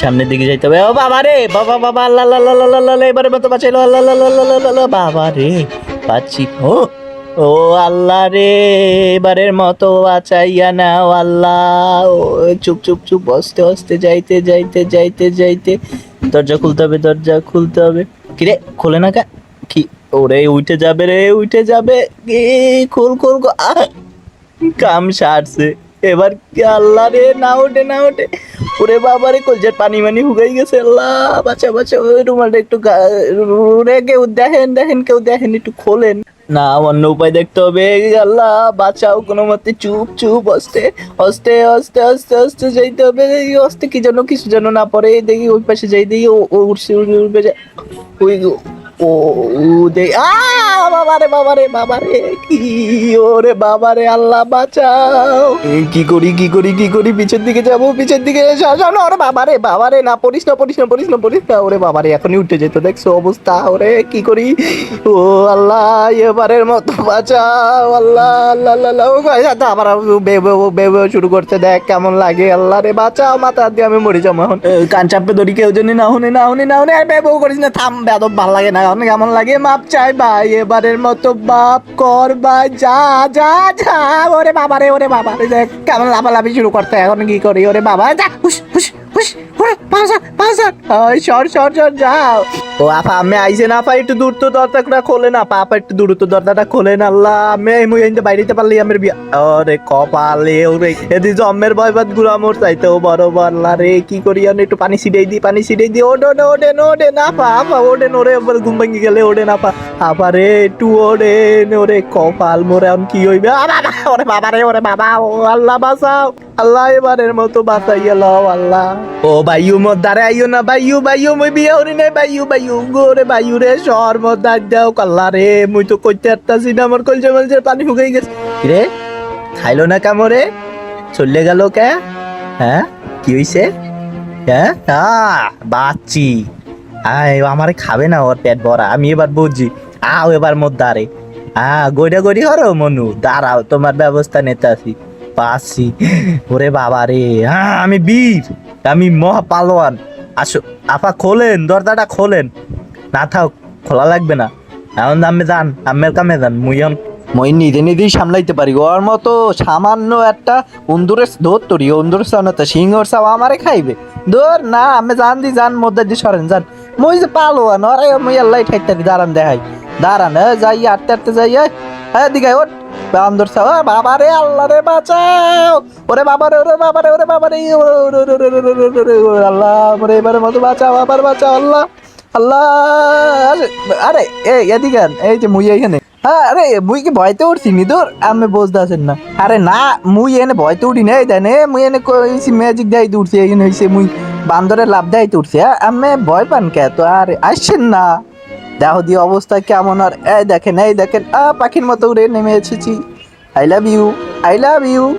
সামনের দিকে যাইতে হবে ও বাবা রে বাবা বাবা আল্লাহ আল্লাহ আল্লাহ আল্লাহ এবারে মতো বাঁচাইলো আল্লাহ আল্লাহ আল্লাহ বাবা রে পাচ্ছি ও ও আল্লাহ রে এবারের মতো বাঁচাইয়া নাও আল্লাহ ও চুপ চুপ চুপ বসতে বসতে যাইতে যাইতে যাইতে যাইতে দরজা খুলতে হবে দরজা খুলতে হবে কিরে খোলে না কা কি ওরে উঠে যাবে রে উঠে যাবে এ খোল খোল! কাম সারছে এবার কি আল্লাহ রে না ওঠে না ওঠে ওরে বাবা রে কলজার পানি মানি হুগাই গেছে, আল্লাহ বাচ্চা বাচ্চা ওই রুমালটা একটু রে, কেউ দেখেন দেখেন, কেউ দেখেন, একটু খোলেন। না অন্য উপায় দেখতে হবে, আল্লাহ, বাঁচাও, কোনো মতে চুপ চুপ, অস্তে অস্তে অস্তে আস্তে আস্তে যাইতে হবে অস্তে কি যেন, কিছু যেন না পড়ে, দেখি ওই পাশে যাই, দেখি উঠছে উঠবে উঠবে ও দেখ আ, বাবারে বাবারে বাবারে, কি ওরে বাবারে, আল্লাহ বাঁচাও। কি করি কি করি কি করি? পিছের দিকে যাব, পিছের দিকে ওরে বাবারে বাবারে, না, পড়িস না পড়িস না পড়িস না পড়িস না। ওরে বাবারে, এখনই উঠে যেত, দেখছ অবস্থা? ওরে কি করি? ও আল্লাহ, এবারের মতো বাঁচাও। আল্লাহ আল্লাহ আল্লাহ ও আবার বেবে বেবে শুরু করতে দেখ, কেমন লাগে। আল্লাহ রে, বাঁচাও, মাথা দিয়ে আমি মরে যাব এখন। কান চাপে ধরি, কেউ জন্য না হনে না হনে না হনে বেবেও করিস না, থাম বেদব ভালো লাগে না। এখন কেমন লাগে মাপ চাই ভাই? এবারের মতো বাপ কর ভাই। যা যা যা। ওরে বাবা রে, ওরে বাবা। কেমন লাফালাফি শুরু করতে এখন কি করি? ওরে বাবা, যা হুস হুস পাঁচা পাঁচা কি করি আমি, একটু পানি ছিটাই দি, পানি ছিটাই দি ওডে ওডে ওডে ওডে না পা আপা ওডে ওরে আবার ঘুম ভাঙি গেলে ওডে না পা আপা, রে, একটু ওডে ওরে, কপাল মোরে এখন কি হইবে? ওরে বাবা রে, ওরে বাবা, ও আল্লাহ, বাঁচাও। আল্লাহ এবারের মতো বাঁচাইয়া লও আল্লাহ। ও বাইয়ু মোর দ্বারে আইও না বাইয়ু বাইয়ু মই বিয়া হরি নাই বাইয়ু বাইয়ু গোরে বাইয়ু রে শহর মোর দাঁত দাও কাল্লা রে, মুই তো কইতে আরতাছি না, আমার কলজে মলজে পানি শুকাই গেছে। রে? খাইলো না কামরে চলে গেল কে? হ্যাঁ? কি হইছে? হ্যাঁ? আহ বাচ্চি। আয় আমারে খাবে না ওর পেট ভরা, আমি এবার বুঝছি আও এবার মোর দ্বারে। আ গইডা গড়ি হরো মনু, দাঁড়াও, তোমার ব্যবস্থা নিতে আসি। পাচ্ছি। ওরে বাবা রে। হ্যাঁ আমি বীর, আমি মহা পালোয়ান আসো, আপা খোলেন, দরজাটা খোলেন। না থাক, খোলা লাগবে না। এখন আমি যান আমের কামে যান, মুই এখন মই নিজে নিজেই সামলাইতে পারি। ওর মতো সামান্য একটা অন্দুরের ধর তরি অন্দুরের সামনে তো সিংহর সাও আমারে খাইবে। ধর, না, আমি জান দি জান মধ্যে দিয়ে সরেন, যান। মই যে পালোয়ান, ওরে মুই আল্লাহ ঠাইতে দাঁড়ান দেখাই। দাঁড়ান যাই, আটতে আটতে যাই হ্যাঁ দিঘাই ওট বাম ধরছে ও বাবা রে আল্লাহ রে, বাঁচাও। ওরে বাবা রে ওরে বাবা রে ওরে বাবা রে ইয়ে, আল্লাহ, ওরে, এবারে মতো বাঁচাও, আবার বাঁচাও, আল্লাহ আল্লাহ, আরে এই, এদিকে এই যে মুই এখানে হ্যাঁ আরে, মুই কি ভয়তে উঠছি নি তোর? আমি বুঝতে আসেন না। আরে না, মুই এনে ভয়তে উঠি না দেন এ মুই এনে কইছি ম্যাজিক দেয় উঠছি এখানে হইছে মুই বান্দরের লাভ দেয় উঠছি হ্যাঁ? আমি ভয় পান কে তো আরে, আসছেন না। দেহ দিয়ে অবস্থা কেমন আর? এই দেখেন এই দেখেন, আ, পাখির মতো উড়ে নেমে এসেছি। I love you I love you